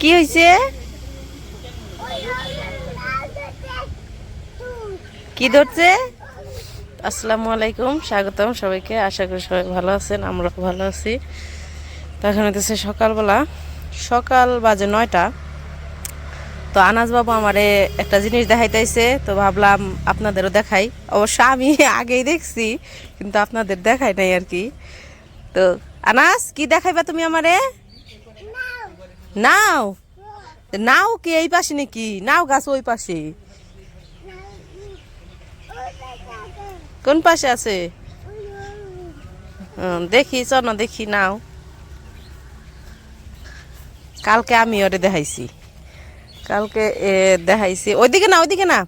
কি হয়েছে কি ধরছে? আসসালামু আলাইকুম, স্বাগতম সবাইকে। আশা করি সবাই ভালো আছেন, আমরাও ভালো আছি। তো এখন হতেছে সকালবেলা। সকাল বাজে নয়টা। তো আনাজ বাবু আমারে একটা জিনিস দেখাইতেছে, তো ভাবলাম আপনাদেরও দেখাই। অবশ্য আমি আগেই দেখছি, কিন্তু আপনাদের দেখাই নাই আর কি। তো আনাস কি দেখাইবা তুমি আমারে? নাও। নাও কি এই পাশে নাকি? নাও গাছ ওই পাশে। কোন পাশে আছে? দেখি, চলো দেখি, নাও। কালকে আমি ওরে দেখাইছি। কালকে দেখাইছি। ওইদিকে না ওইদিকে না।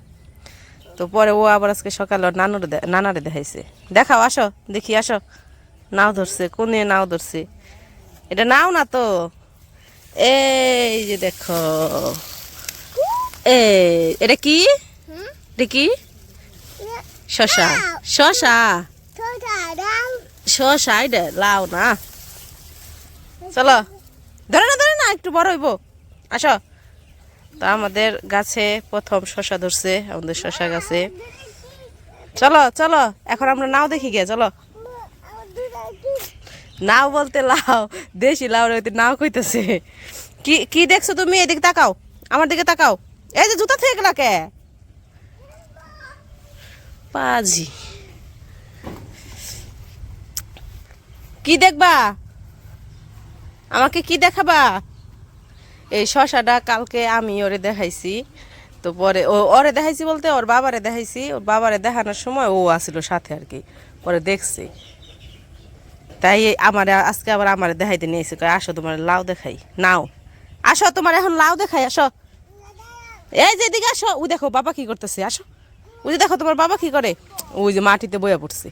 তো পরে ও আবার আজকে সকালে নানুরে নানারে দেখাইছে। দেখাও, আসো, দেখি, আসো। নাও ধরছে, কোনে নাও ধরছে। এটা নাও না তো? এই যে দেখো। এই এটা কি? এটা কি? শশা। শশা? শশা এটা লাও না। চলো। ধরে না ধরে না একটু বড় হইব। আসো। তা আমাদের গাছে প্রথম শশা ধরছে আমাদের শশা গাছে। চলো চলো। এখন আমরা নাও দেখি গে চলো। নাও বলতে লাও, দেশি লাউ হইতে নাও কইতেছে। কি কি দেখছ তুমি? এদিকে তাকাও, আমার দিকে তাকাও। এই যে জুতা থেকে কে? পাজি। কি দেখবা? আমাকে কি দেখাবা? এই শশাটা কালকে আমি ওরে দেখাইছি, তো পরে ও, ওরে দেখাইছি বলতে ওর বাবারে দেখাইছি, ওর বাবারে দেখানোর সময় ও আসিল সাথে আর কি, পরে দেখছি। তাই আমার, আজকে আবার আমার দেখাইতে নিয়েছে কয়, আসো তোমার লাউ দেখাই, নাও। আসো তোমার এখন লাউ দেখাই, আসো। এই যে এদিকে আসো ওই দেখো বাবা কি করতেছে, আসো। ওই যে দেখো তোমার বাবা কি করে ওই যে মাটিতে বইয়া পড়ছে।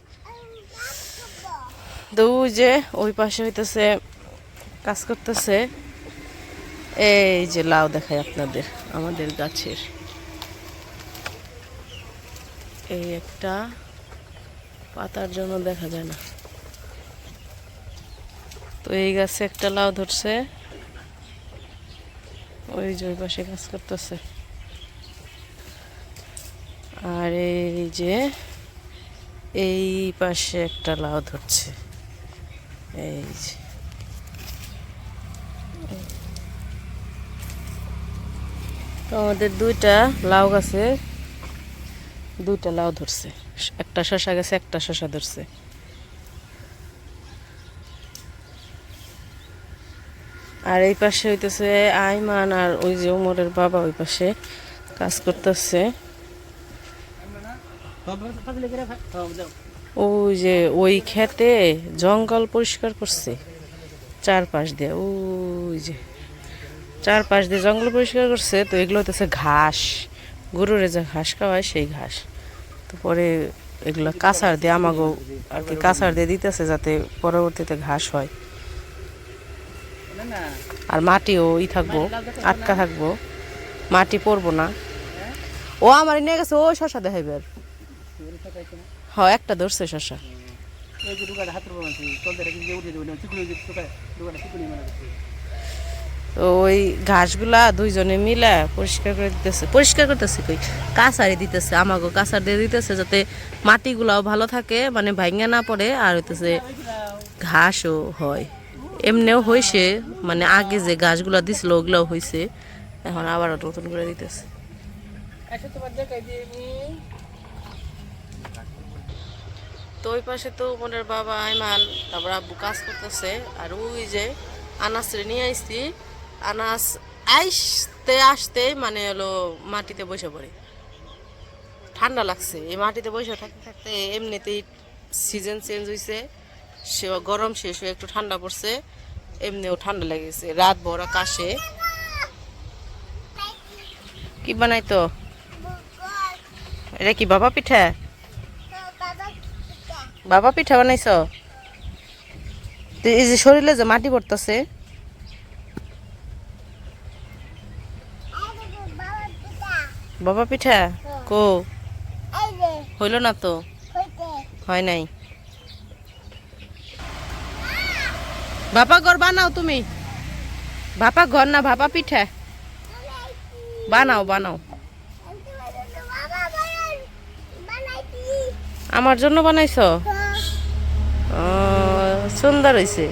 তো ওই যে ওই পাশে হইতেছে, কাজ করতেছে। এই যে লাউ দেখাই আপনাদের, আমাদের গাছের। এই একটা পাতার জন্য দেখা যায় না। তো এই গাছে একটা লাউ ধরছে। ওই যে ওই পাশে কাজ করতেছে। আর এই যে এই পাশে একটা লাউ ধরছে। এই যে। তো আমাদের দুইটা লাউ গাছে দুইটা লাউ ধরছে। একটা শশা গেছে, একটা শশা ধরছে। আর এই পাশে হইতেছে আইমান আর ওই যে উমরের বাবা ওই পাশে কাজ করতেছে। ওই যে ওই খেতে জঙ্গল পরিষ্কার করছে। চারপাশ দিয়ে, ওই যে চারপাশ দিয়ে জঙ্গল পরিষ্কার করছে, তো এগুলো হতেছে ঘাস। গরুরে যে ঘাস খাওয়ায় সেই ঘাস। তো পরে এগুলো কাঁচার দিয়ে আমাগো আর কি কাঁচার দিয়ে দিতেছে যাতে পরবর্তীতে ঘাস হয়। আর মাটিও ই থাকব আটকা থাকব। মাটি পড়ব না। ও আমার নিয়ে গেছে ও শশা দেখাইবে আর। হ একটা ধরছে শশা। ওই ঘাসগুলা দুইজনে মিলে পরিষ্কার করে দিতেছে। পরিষ্কার করতেছে কই? কাঁচারি দিতেছে আমাগো কাঁচার দিয়ে দিতেছে যাতে মাটিগুলাও ভালো থাকে মানে ভাঙ্গা না পড়ে আর হইতেছে ঘাসও হয়। এমনিও হয়েছে মানে আগে যে গাছগুলা দিছিল, ওগুলাও হয়েছে এখন আবার নতুন করে দিতেছে। তো ওই পাশে তো মনের বাবা আইমান তারপর আব্বু কাজ করতেছে, আর ওই যে আনাস নিয়ে আইসি আনাস আইসতে আসতে মানে হলো মাটিতে বসে পড়ে। ঠান্ডা লাগছে, এই মাটিতে বসে থাকতে থাকতে এমনিতেই সিজন চেঞ্জ হয়েছে সে গরম শেষ হয়ে একটু ঠান্ডা পড়ছে এমনিও ঠান্ডা লেগেছে। রাত ভরা কাশে কি বানাই তো এটা কি বাবা পিঠা? বাবা পিঠা বানাইছ? এই যে শরীরে যে মাটি পড়তেছে। বাবা পিঠা? কো? হইল না তো? হয় নাই? বাবা ঘর বানাও তুমি। ভাপা ঘর না ভাপা পিঠা। বানাও বানাও। আমার জন্য বানাইছ? ও, সুন্দর হয়েছে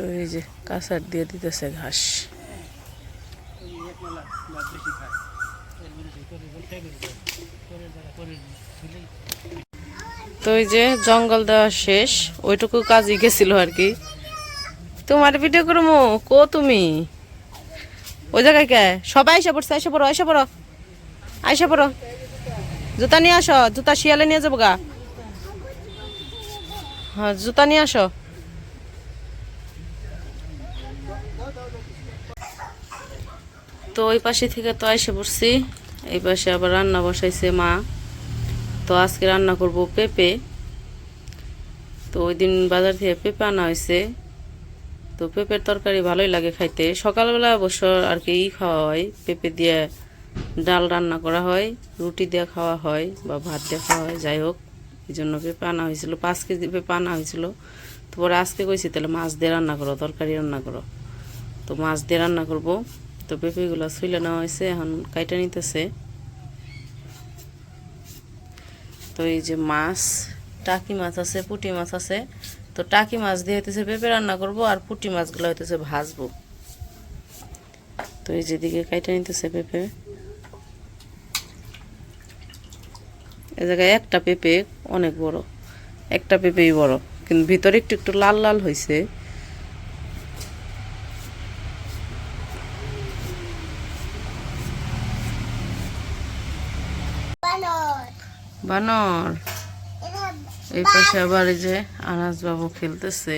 তো এই যে কাঁচার দিয়ে দিতেছে ঘাস। তো এই যে জঙ্গল দেওয়া শেষ, ওইটুকু কাজই গেছিল আর কি। তোমার ভিডিও করব কো তুমি? ওই জায়গায় কে? সবাই আইসা পড়ছে আইসা পড়ো আইসা পড়ো। আইসা পড়ো। জুতা নিয়ে আসো, জুতা শিয়ালে নিয়ে যাব গা। হ্যাঁ জুতা নিয়ে আসো। তো ওই পাশে থেকে তো এসে পড়ছি। এই পাশে আবার রান্না বসাইছে মা। তো আজকে রান্না করব পেঁপে। তো ওই দিন বাজার থেকে পেঁপে আনা হয়েছে। তো পেঁপের তরকারি ভালোই লাগে খাইতে। সকালবেলা অবশ্য আর কি খাওয়া হয়। পেঁপে দিয়ে ডাল রান্না করা হয়, রুটি দিয়ে খাওয়া হয় বা ভাত দিয়ে খাওয়া হয়, যাই হোক। এই জন্য পেঁপে আনা হয়েছিল। পাঁচ কেজি পেঁপে আনা হয়েছিল। তো পরে আজকে কইছি, তাহলে মাছ দিয়ে রান্না করো, তরকারি রান্না করো। তো মাছ দিয়ে রান্না করব। তো পেঁপেগুলো ছুলে নেওয়া হয়েছে, এখন কাইটা নিতেছে। তো এই যে মাছ, টাকি মাছ আছে, পুটি মাছ আছে। তো টাকি মাছ দিয়ে হইতেছে পেঁপে রান্না করব, আর পুঁটি মাছগুলো হইতেছে ভাজবো। তো এই যেদিকে কাইটা নিতেছে পেঁপে। এ জায়গায় একটা পেঁপে অনেক বড়, একটা পেঁপেই বড়, কিন্তু ভিতরে একটু একটু লাল লাল হয়েছে বানর। এই পাশে আবার এই যে আনাজ বাবু খেলতেছে।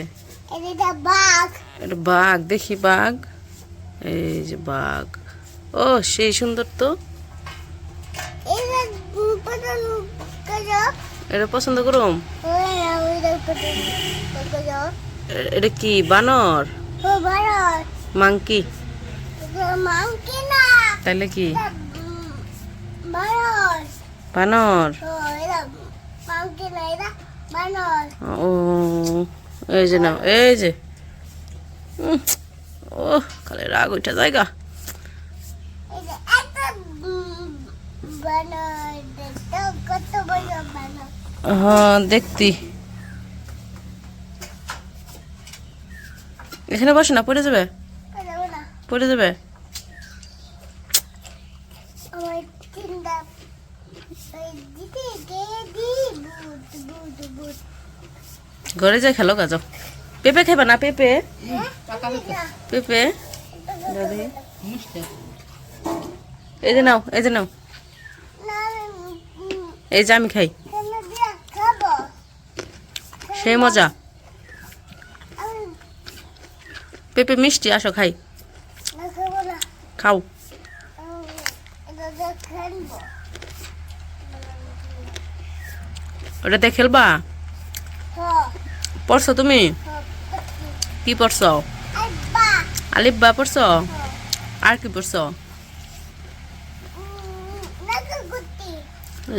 বাঘ, দেখি বাঘ। এই যে বাঘ। ও, সেই সুন্দর তো। এটা পছন্দ করুম? এটা কি, বানর? মাংকি? তাইলে কি? বানর। এই যে নাও, এই যে। খালি রাগ ওইটা জায়গা হ্যাঁ দেখতি। এখানে বসে না, পড়ে যাবে? পড়ে যাবে আমার চিন্তা ওই দিদি গিয়ে দি বুট বুট বুট ঘরে যাই খেলো গা, যাও। পেঁপে খাইবা না, পেঁপে? পেঁপে? এই যে নাও, এই যে নাও। এই যে আমি খাই। খাব সেই মজা। পেঁপে মিষ্টি, আসো, খাই। খাব খাও। ওটাতে খেলবা? পড়ছো তুমি? কি পড়ছো? আব্বা আলিব্বা পড়ছো? আর কি পড়ছো?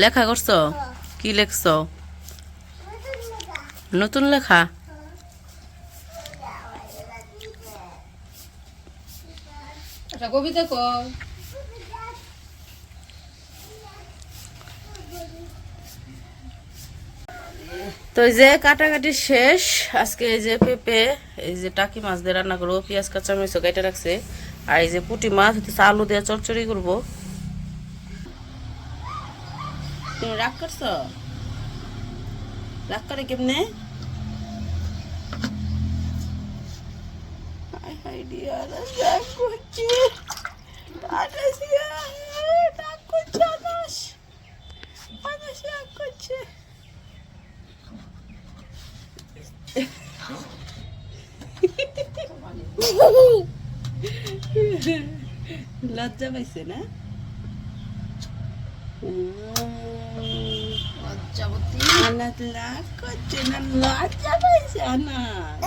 লেখা করছ? কি লেখছো? নতুন লেখা? নতুন কবিতা কর তো এই যে কাটাকাটি শেষ, আজকে এই যে পেঁপে, এই যে টাকি মাছ দিয়ে রান্না করব, পেঁয়াজ কাঁচা মরিচ কেটে রাখছে, আর এই যে পুঁটি মাছ, হচ্ছে আলু দিয়ে চচ্চড়ি করব। তুমি রাগ করছ? রাগ করে কেমনে? রাগ করছি। লজ্জা পাইছে না? না লজ্জা পাইছে আনাত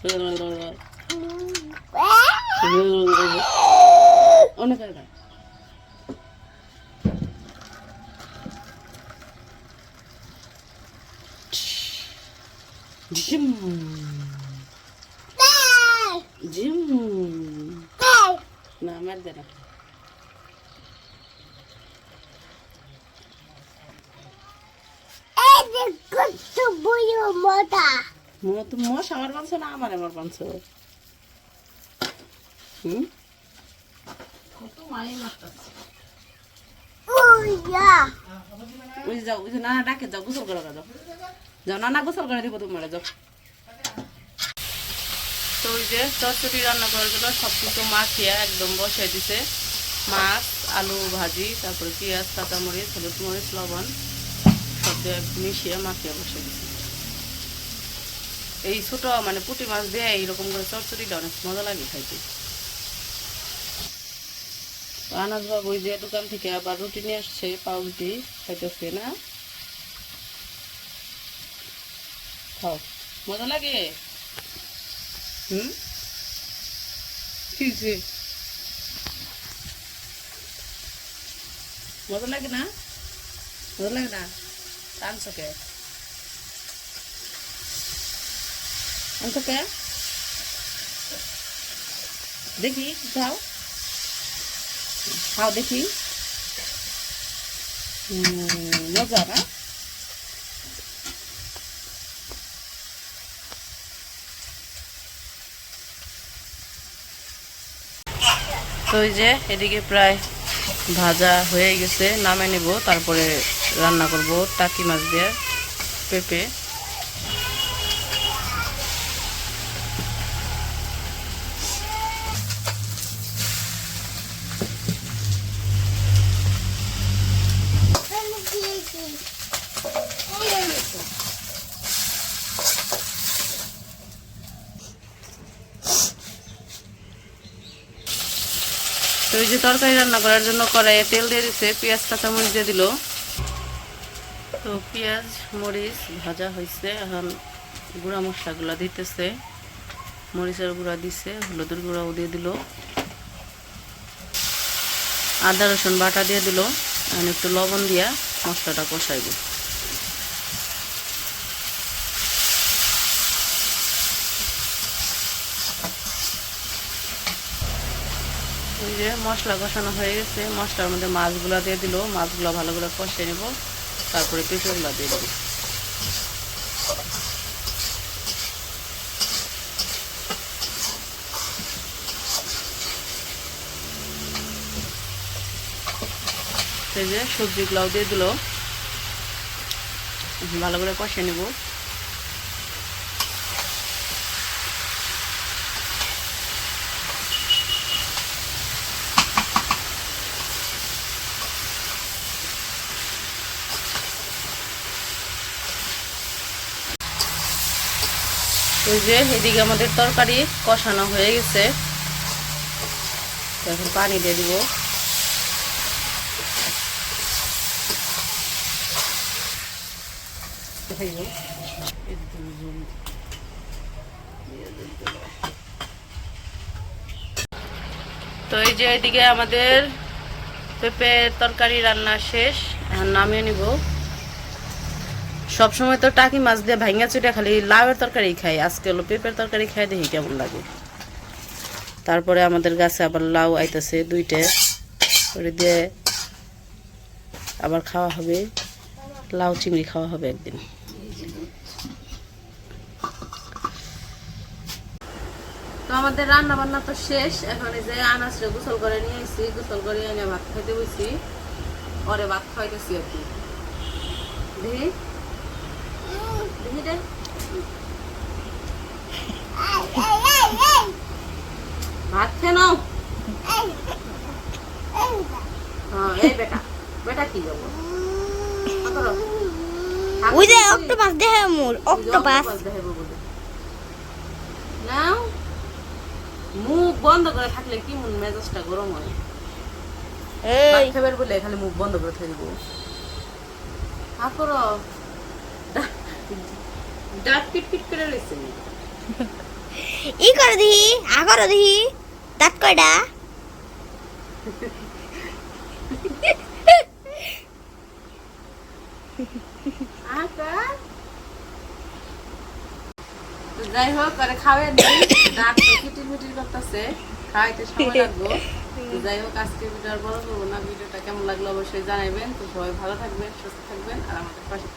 অনেক জিম জিম না আমার তুমি মশ আমার পাঁচশো না আমার আমার পাঁচশো হুম? কত মাই মারতাছে। ওই যে যাও ওই যে নানা ডাকে যাও গোসল করে যাও। যাও, নানা গোসল করে দিব তোমার, যাও। তো ওই যে চচ্চড়ি রান্না করার জন্য সব কিছু মাখিয়ে একদম বসাই দিছে। মাছ, আলু ভাজি, তারপরে পেঁয়াজ, কাঁচামরিচ, হলুদ মরিচ, লবণ, সব দিয়ে মিশিয়ে মাখিয়ে বসে দিছে। এই ছোট মানে পুঁটি মাছ দিয়ে এইরকম করে চচ্চড়িটা অনেক মজা লাগে খাইতে। আনাজ বাবু যে দোকান থেকে আবার রুটি নিয়ে আসছে, পাউরুটি, খাইতেছে না। খাও। মজা লাগে? হুম? ঠিক মজা লাগে না? মজা লাগে না? আনছো কে? আনছো কে? দেখি, খাও। খাও দেখি। মজা না? তো ওই যে এদিকে প্রায় ভাজা হয়ে গেছে, নামে নেব, তারপরে রান্না করব টাকি মাছ দিয়ে, পেঁপে তো ওই যে তরকারি রান্না করার জন্য কড়াইয়ে তেল দিয়ে দিচ্ছে পেঁয়াজ, কাঁচামরিচ দিয়ে দিল। তো পেঁয়াজ, মরিচ ভাজা হয়েছে এখন গুঁড়া মশলাগুলো দিতেছে। মরিচের গুঁড়া দিছে, হলুদের গুঁড়াও দিয়ে দিল। আদা, রসুন বাটা দিয়ে দিল, এখন একটু লবণ দিয়া মশলাটা কষাইব। যে মশলা কষানো হয়ে গেছে, মশলার মধ্যে মাছগুলো দিয়ে দিল, মাছগুলো ভালো করে কষে নেব, তারপরে পেঁপেগুলো দিয়ে দেবো। যে সবজিগুলাও দিয়ে দিল। ভালো করে কষিয়ে নেব। যে এদিকে আমাদের তরকারি কষানো হয়ে গেছে। এখন পানি দিয়ে দিব। তো এই যে এদিকে আমাদের পেঁপের তরকারি রান্না শেষ, এখন নামিয়ে নিব। সবসময় তো টাকি মাছ দিয়ে ভাঙ্গা চুটা খালি লাউয়ের তরকারি খাই। আজকে হলো পেঁপের তরকারি, খাই দেখি কেমন লাগে। তারপরে আমাদের গাছে আবার লাউ আইতেছে দুইটা। করে দিয়ে আবার খাওয়া হবে। লাউ চিংড়ি খাওয়া হবে একদিন। তো আমাদের রান্না বান্না তো শেষ। এখন এই যে আনাসরে গোসল করে নিয়ে এসেছি গোসল করে এনে ভাত খাইতে বসি ওরে ভাত খাইতেছি আর কি। দেখি। ভাত খেয়ে নাও। হ্যাঁ এই বেটা বেটা কি যাব ওই যে অক্টোপাস দেখে মোর অক্টোপাস। নাও। মুখ বন্ধ করে থাকলে কি মন মেজাজটা গরম হয়? এই। খাবার বলে খালি মুখ বন্ধ করে থাকব। আকরো ডাক পিট পিট করে রয়েছে ই করে দিহি আ করে দিহি দাঁত কয়টা যাই হোক করে খাওয়াই দিই ডাক তো কিটির মিটির করতেছে খাওয়াইতে সময় লাগবে। যাই হোক আজকে ভিডিও আর বড় করব না ভিডিওটা কেমন লাগল অবশ্যই জানাবেন তো সবাই ভালো থাকবেন সুস্থ থাকবেন আর আমাদের পাশে।